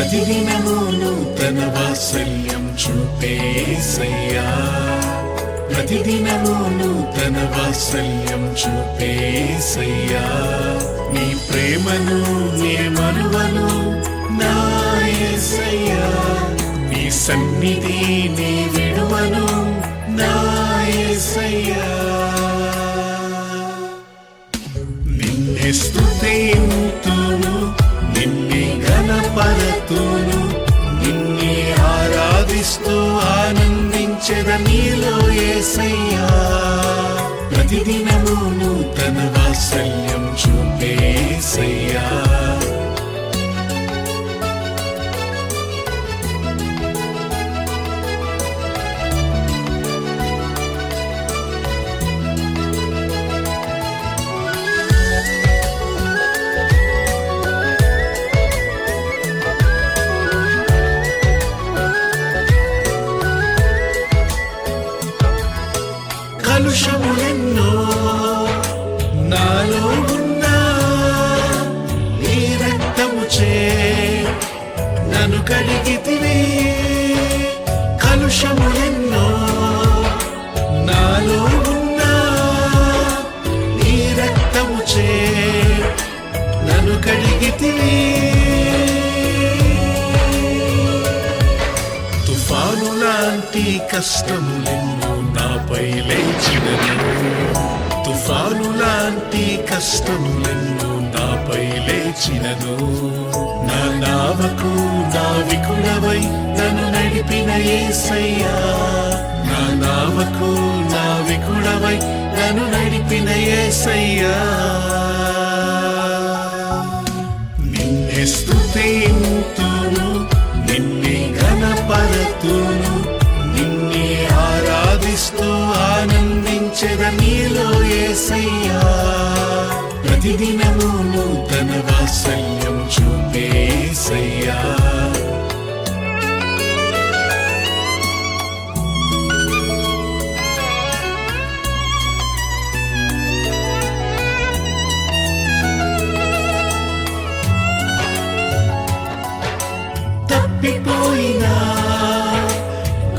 ప్రతిదినము నూతన వాత్సల్యం చూపేసయ్యా ప్రతిదినము నూతన వాత్సల్యం చూపేసయ్యా నీ ప్రేమను నీ మరువను నాయసయ్యా నీ సన్నిధి నీ విడువను నాయసయ్యా నిన్నే స్తుతింతును ఆనందించెద నీలో ఏసయ్యా ప్రతిదినము నన్ను కడిగితివి. కలుషములెన్నో నాలో ఉన్నా. నీ రక్తము చే నన్ను కడిగితివి. తుఫాను లాంటి కష్టములెన్నో నాపై లేచినను. తుఫాను లాంటి కష్టములెన్నో నాపై లేచినను నా నావకు నావికుడవై నన్ను నడిపిన ఏసయ్యా. నా నావకు నావికుడవై నన్ను నడిపిన ఏసయ్యా. నిన్నే స్తుతింతును నిన్నే ఘనపరతును నిన్నే ఆరాధిస్తూ ఆనందించెద నీలో ఏసయ్యా. ప్రతిదినము నూతన వాత్సల్యం చూపేసయ్యా తప్పిపోయినా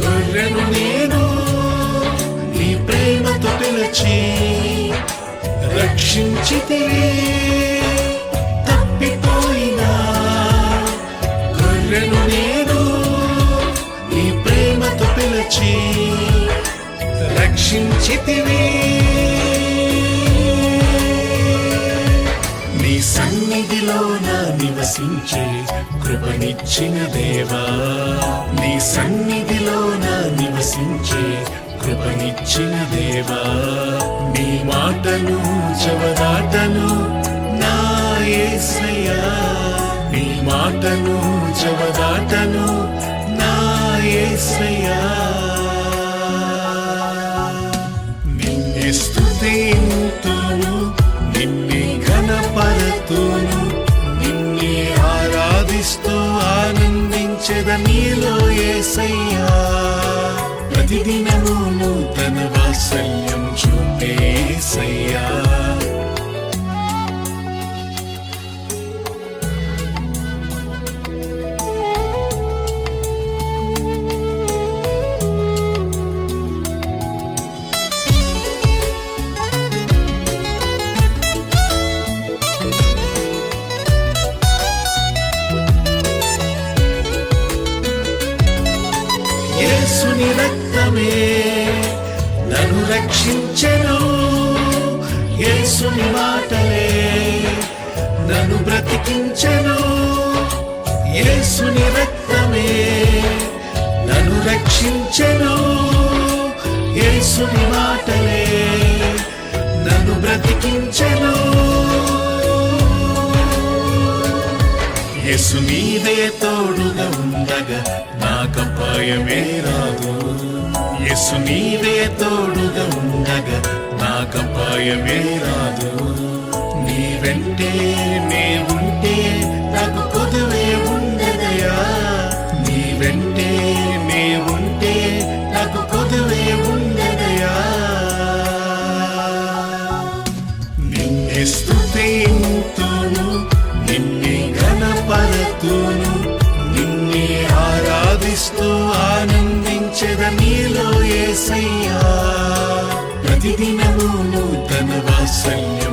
గొర్రెను నేను నీ ప్రేమతో పిలిచి రక్షించితే ప్రేమతో పిలిచి రక్షించితివి. నీ సన్నిధిలోన నివసించి కృపనిచ్చిన దేవా. నీ సన్నిధిలోన నివసించి కృపనిచ్చిన దేవా. నీ మాటను చవదాటను నా యేసయ్యా నీ మాటను చవదాటను ఆనందించెద నీలో ఏసయ్యా ప్రతిదినము నూతన వాత్సల్యం యేసుని మాటలే నన్ను బ్రతికించను. యేసుని రక్తమే నన్ను రక్షించను. యేసుని మాటలే నన్ను బ్రతికించను. యేసు నీదే తోడుగా ఉండగా నాకపాయమే రాదు. యేసు నీదే తోడుగా ఉండగా నాకపాయమే రాదు నీ వెంటే నే ఉంటే నాకు పొదువే ఉండదయా. నీ వెంటే నే ఉంటే నాకు పొదువే ఉండదయా. నిన్నే స్థుతింతును నిన్నే గణపరతును నిన్నే ఆరాధిస్తూ ఆనందించద నీలో ఏసయ్యా. ప్రతిదినము నూతన వాసల్యం